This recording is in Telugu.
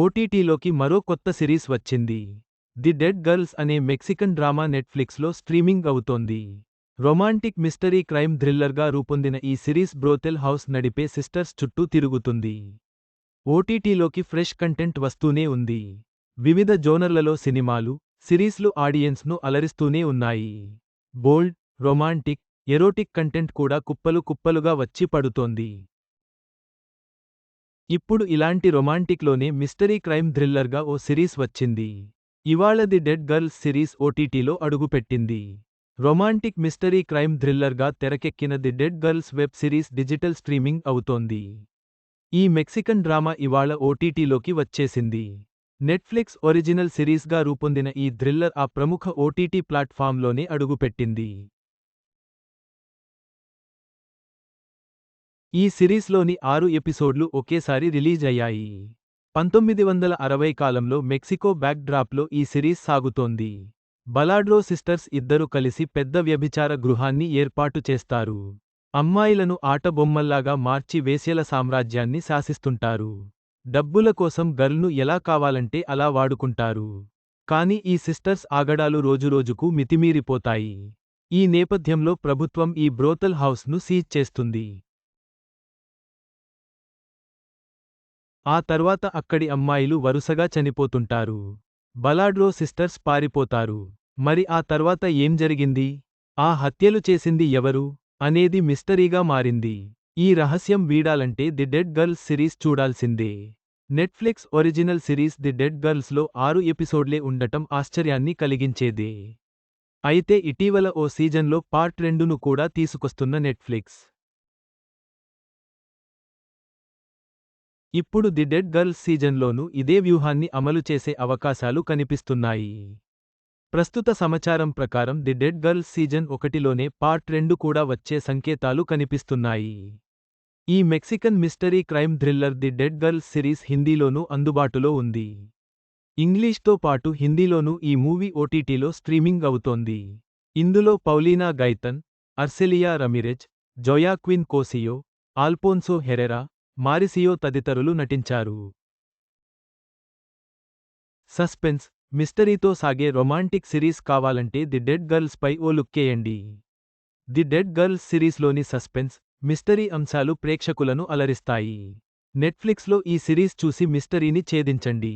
ఓటీటీలోకి మరో కొత్త సిరీస్ వచ్చింది. ది డెడ్ గర్ల్స్ అనే మెక్సికన్ డ్రామా నెట్ఫ్లిక్స్లో స్ట్రీమింగ్ అవుతోంది. రొమాంటిక్ మిస్టరీ క్రైమ్ థ్రిల్లర్గా రూపొందిన ఈ సిరీస్ బ్రోతెల్ హౌస్ నడిపే సిస్టర్స్ చుట్టూ తిరుగుతుంది. ఓటీటీలోకి ఫ్రెష్ కంటెంట్ వస్తూనే ఉంది. వివిధ జోనర్లలో సినిమాలు సిరీస్లు ఆడియన్స్ను అలరిస్తూనే ఉన్నాయి. బోల్డ్ రొమాంటిక్ ఎరోటిక్ కంటెంట్ కూడా కుప్పలు కుప్పలుగా వచ్చి పడుతోంది. ఇప్పుడు ఇలాంటి రొమాంటిక్లోనే మిస్టరీ క్రైమ్ థ్రిల్లర్గా ఓ సిరీస్ వచ్చింది. ఇవాళ ది డెడ్ గర్ల్స్ సిరీస్ ఓటీటీలో అడుగుపెట్టింది. రొమాంటిక్ మిస్టరీ క్రైమ్ థ్రిల్లర్గా తెరకెక్కిన the dead girls web series digital streaming అవుతోంది. ఈ మెక్సికన్ డ్రామా ఇవాళ ఓటీటీలోకి వచ్చేసింది. నెట్ఫ్లిక్స్ ఒరిజినల్ సిరీస్గా రూపొందిన ఈ థ్రిల్లర్ ఆ ప్రముఖ ఓటీటీ ప్లాట్ఫామ్లోనే అడుగుపెట్టింది. ఈ సిరీస్లోని ఆరు ఎపిసోడ్లు ఒకేసారి రిలీజ్ అయ్యాయి. పంతొమ్మిది వందల అరవై కాలంలో మెక్సికో బ్యాక్ డ్రాప్లో ఈ సిరీస్ సాగుతోంది. బలాడ్రో సిస్టర్స్ ఇద్దరు కలిసి పెద్ద వ్యభిచార గృహాన్ని ఏర్పాటు చేస్తారు. అమ్మాయిలను ఆటబొమ్మల్లాగా మార్చి వేశ్యల సామ్రాజ్యాన్ని శాసిస్తుంటారు. డబ్బుల కోసం గర్ల్ను ఎలా కావాలంటే అలా వాడుకుంటారు. కాని ఈ సిస్టర్స్ ఆగడాలు రోజురోజుకు మితిమీరిపోతాయి. ఈ నేపథ్యంలో ప్రభుత్వం ఈ బ్రోతల్ హౌస్ను సీజ్ చేస్తుంది. ఆ తర్వాత అక్కడి అమ్మాయిలు వరుసగా చనిపోతుంటారు. బలాడ్రో సిస్టర్స్ పారిపోతారు. మరి ఆ తర్వాత ఏం జరిగింది? ఆ హత్యలు చేసింది ఎవరు? అనేది మిస్టరీగా మారింది. ఈ రహస్యం వీడాలంటే ది డెడ్ గర్ల్స్ సిరీస్ చూడాల్సిందే. Netflix original series the dead గర్ల్స్లో ఆరు ఎపిసోడ్లే ఉండటం ఆశ్చర్యాన్ని కలిగించేదే. అయితే ఇటీవల ఓ సీజన్లో పార్ట్ రెండును కూడా తీసుకొస్తున్న నెట్ఫ్లిక్స్. ఇప్పుడు ది డెడ్ గర్ల్స్ సీజన్లోనూ ఇదే వ్యూహాన్ని అమలు చేసే అవకాశాలు కనిపిస్తున్నాయి. ప్రస్తుత సమాచారం ప్రకారం ది డెడ్ గర్ల్స్ సీజన్ ఒకటిలోనే పార్ట్ రెండు కూడా వచ్చే సంకేతాలు కనిపిస్తున్నాయి. ఈ Mexican mystery crime thriller the dead girls series హిందీలోనూ అందుబాటులో ఉంది. ఇంగ్లీష్తో పాటు హిందీలోనూ ఈ మూవీ ఓటీటీలో స్ట్రీమింగ్ అవుతోంది. ఇందులో పౌలీనా గైతన్ అర్సెలియా రమిరెజ్ జోయాక్విన్ కోసియో ఆల్పోన్సో హెరెరా మారిసియో తదితరులు నటించారు. సస్పెన్స్ మిస్టరీతో సాగే రొమాంటిక్ సిరీస్ కావాలంటే ది డెడ్ గర్ల్స్ పై ఓ లుక్కేయండి ది డెడ్ గర్ల్స్ సిరీస్లోని సస్పెన్స్ మిస్టరీ అంశాలు ప్రేక్షకులను అలరిస్తాయి. నెట్ఫ్లిక్స్లో ఈ సిరీస్ చూసి మిస్టరీని ఛేదించండి.